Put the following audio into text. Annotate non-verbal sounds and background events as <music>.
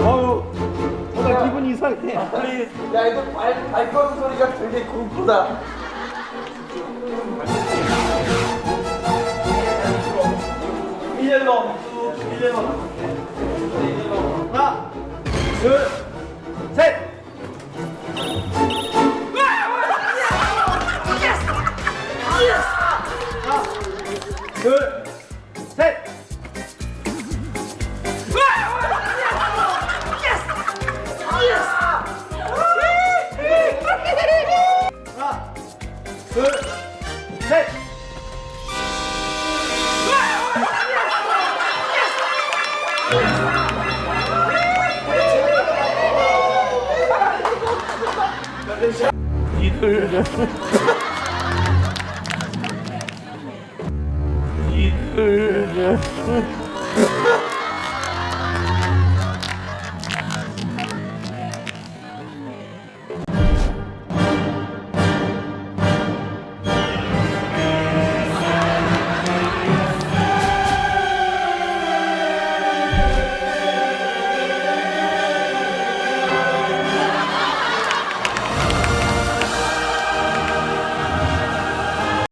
어우, 오늘 기분이 이상해. 야 이거 발, 발 꺼는 소리가 되게 공포다 일렬로, 일렬로. 하나, 둘, 셋. 하나, 둘, 셋. 둘, 셋. <laughs> 이들 이들 <laughs>